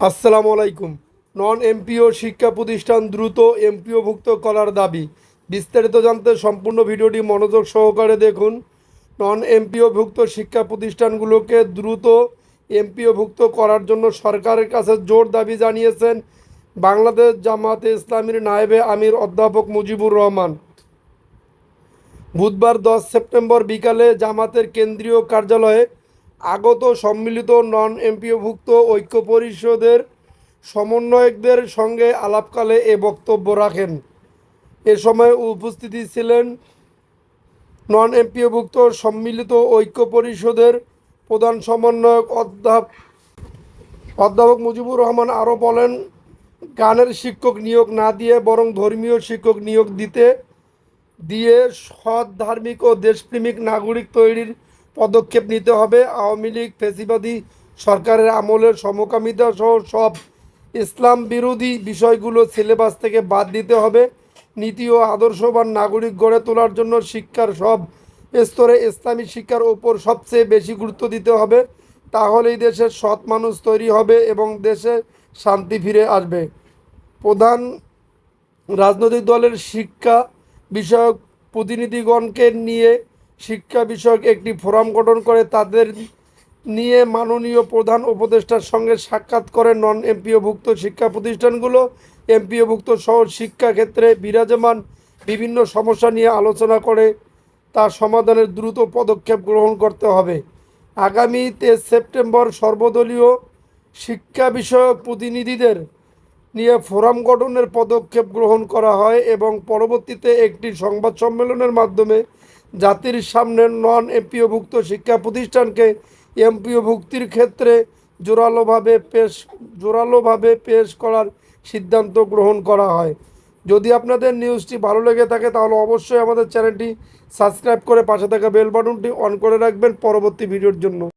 আসসালামু আলাইকুম। Non MPO শিক্ষা প্রতিষ্ঠান দ্রুত এমপিওভুক্ত করার দাবি। বিস্তারিত জানতে সম্পূর্ণ ভিডিওটি মনোযোগ সহকারে দেখুন। নন এমপিওভুক্ত শিক্ষা প্রতিষ্ঠানগুলোকে দ্রুত এমপিওভুক্ত করার জন্য সরকারের কাছে জোর দাবি জানিয়েছেন বাংলাদেশ জামাতে ইসলামীর নায়েবে আমির অধ্যাপক মুজিবুর রহমান। বুধবার দশ সেপ্টেম্বর বিকালে জামাতের কেন্দ্রীয় কার্যালয়ে আগত সম্মিলিত নন এমপিওভুক্ত ঐক্য পরিষদের সমন্বয়কদের সঙ্গে আলাপকালে এ বক্তব্য রাখেন। এ সময় উপস্থিতি ছিলেন নন এমপিওভুক্ত সম্মিলিত ঐক্য পরিষদের প্রধান সমন্বয়ক অধ্যাপ অধ্যাপক মুজিবুর রহমান আরও বলেন, গানের শিক্ষক নিয়োগ না দিয়ে বরং ধর্মীয় শিক্ষক নিয়োগ দিতে দিয়ে সৎ ধার্মিক ও দেশপ্রেমিক নাগরিক তৈরির পদক্ষেপ নিতে হবে। আওয়ামী লীগ ফেসিবাদী সরকারের আমলের সমকামিতা সহ সব ইসলাম বিরোধী বিষয়গুলো সিলেবাস থেকে বাদ দিতে হবে। নীতি ও আদর্শবান নাগরিক গড়ে তোলার জন্য শিক্ষার সব স্তরে ইসলামী শিক্ষার ওপর সবচেয়ে বেশি গুরুত্ব দিতে হবে। তাহলেই দেশের সৎ মানুষ তৈরি হবে এবং দেশে শান্তি ফিরে আসবে। প্রধান রাজনৈতিক দলের শিক্ষা বিষয়ক প্রতিনিধিগণকে নিয়ে শিক্ষা বিষয়ক একটি ফোরাম গঠন করে তাদের নিয়ে মাননীয় প্রধান উপদেষ্টার সঙ্গে সাক্ষাৎ করে নন এমপিওভুক্ত শিক্ষা প্রতিষ্ঠানগুলো। এমপিওভুক্ত সহ শিক্ষাক্ষেত্রে বিরাজমান বিভিন্ন সমস্যা নিয়ে আলোচনা করে তার সমাধানের দ্রুত পদক্ষেপ গ্রহণ করতে হবে। আগামী তেইশ সেপ্টেম্বর সর্বদলীয় শিক্ষা বিষয়ক প্রতিনিধিদের নিয়ে ফোরাম গঠনের পদক্ষেপ গ্রহণ করা হয় এবং পরবর্তীতে একটি সংবাদ সম্মেলনের মাধ্যমে জাতির সামনে নন এমপিওভুক্ত শিক্ষা প্রতিষ্ঠানকে এমপিওভুক্তির ক্ষেত্রে জোরালোভাবে পেশ জোরালোভাবে পেশ করার সিদ্ধান্ত গ্রহণ করা হয়। যদি আপনাদের নিউজটি ভালো লেগে থাকে, তাহলে অবশ্যই আমাদের চ্যানেলটি সাবস্ক্রাইব করে পাশে থাকা বেল বাটনটি অন করে রাখবেন পরবর্তী ভিডিওর জন্য।